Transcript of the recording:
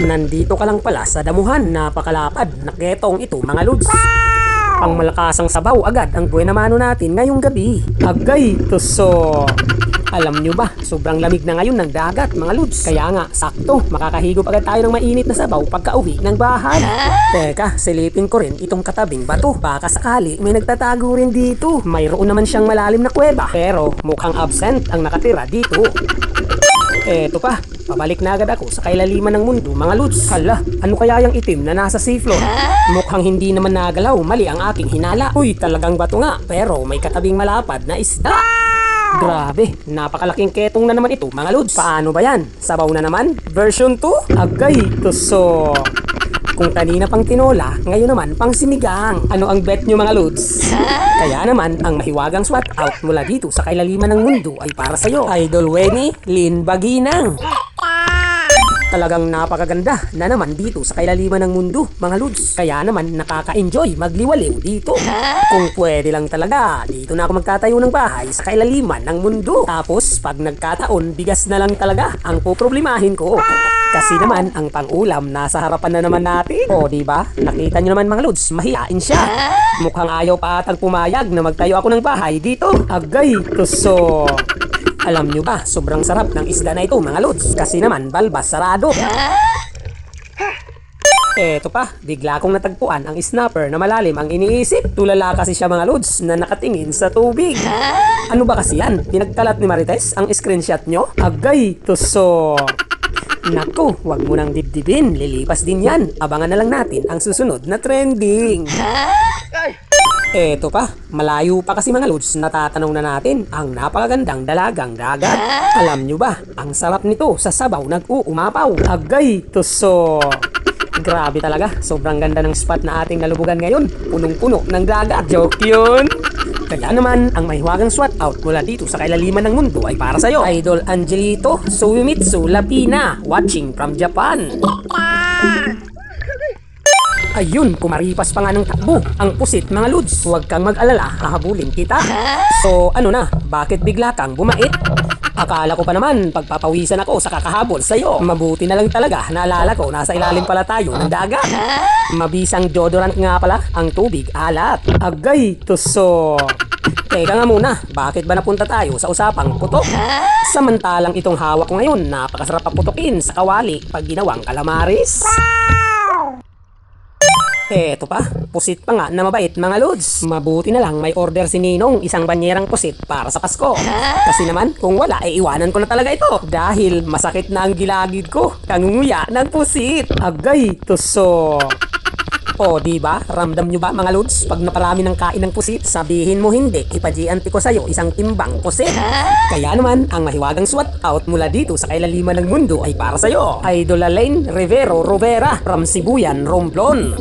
Nandito ka lang pala sa damuhan, napakalapad na ketong ito mga lods. Pang malakasang sabaw agad ang buhay mano natin ngayong gabi. Agay, tuso. Alam nyo ba, sobrang lamig na ngayon ng dagat mga lods. Kaya nga, sakto, makakahigop agad tayo ng mainit na sabaw pagka uwi ng bahay. Teka, silipin ko rin itong katabing bato. Baka sakali may nagtatago rin dito. Mayroon naman siyang malalim na kuweba. Pero mukhang absent ang nakatira dito. Eto pa, pabalik na agad ako sa kailaliman ng mundo, mga lods. Hala, ano kaya yung itim na nasa safe floor? Mukhang hindi naman nagalaw, mali ang aking hinala. Uy, talagang bato nga, pero may katabing malapad na isda. Grabe, napakalaking ketong na naman ito, mga lods. Paano ba yan? Sabaw na naman? Version 2? Agay, tuso. Kung kanina pang tinola, ngayon naman pang sinigang. Ano ang bet nyo mga lods? Kaya naman, ang mahiwagang swat out mula dito sa kailaliman ng mundo ay para sa'yo. Idol Weni, Lin Baginang. Talagang napakaganda na naman dito sa kailaliman ng mundo, mga lods. Kaya naman nakaka-enjoy magliwaliw dito. Kung pwede lang talaga, dito na ako magtatayo ng bahay sa kailaliman ng mundo. Tapos, pag nagkataon, bigas na lang talaga ang poproblemahin ko. Kasi naman, ang pang-ulam nasa harapan na naman natin. O, di ba? Nakita nyo naman mga lods, mahihain siya. Mukhang ayaw pa atang pumayag na magtayo ako ng bahay dito. Agay, tuso. Alam nyo ba, sobrang sarap ng isda na ito mga lods. Kasi naman, balbas sarado. Eto pa, bigla kong natagpuan ang snapper na malalim ang iniisip. Tulala kasi siya mga lods na nakatingin sa tubig. Ano ba kasi yan? Pinagkalat ni Marites ang screenshot nyo? Agay, tuso. Naku, wag mo nang dibdibin. Lilipas din yan. Abangan na lang natin ang susunod na trending. Eto pa, malayo pa kasi mga lods, natatanong na natin ang napakagandang dalagang dagat. Alam nyo ba, ang sarap nito sa sabaw nag-uumapaw. Agay, tuso. Grabe talaga, sobrang ganda ng spot na ating nalubugan ngayon. Punong-puno ng dagat. Joke yun! Kaya naman, ang mahiwagang SWAT out mula dito sa kailaliman ng mundo ay para sa'yo. Idol Angelito Suimitsu Lapina, watching from Japan. Ayun, kumaripas pa nga ng takbo. Ang pusit mga lods. Huwag kang mag-alala, hahabulin kita. So, ano na, bakit bigla kang bumait? Akala ko pa naman, pagpapawisan ako sa kakahabol sa'yo. Mabuti na lang talaga, naalala ko, nasa ilalim pala tayo ng dagat. Mabisang deodorant nga pala, ang tubig alat. Agay, tuso. Teka nga muna, bakit ba napunta tayo sa usapang putok? Samantalang itong hawak ko ngayon, napakasarap paputokin sa kawali pag ginawang kalamaris. Eto pa, pusit pa nga na mabait mga lods. Mabuti na lang may order si Ninong isang banyerang pusit para sa Pasko. Kasi naman, kung wala, ay iwanan ko na talaga ito. Dahil masakit na ang gilagid ko. Kangunguya ng pusit. Agay, tuso. O, di ba? Ramdam nyo ba mga lods? Pag naparami ng kain ng pusit, sabihin mo hindi. Ipajianti ko sa'yo isang timbang pusit. Kaya naman, ang mahiwagang SWAT out mula dito sa kailaliman ng mundo ay para sa'yo. Idol Alain Rivero Rovera from Sibuyan, Romblon.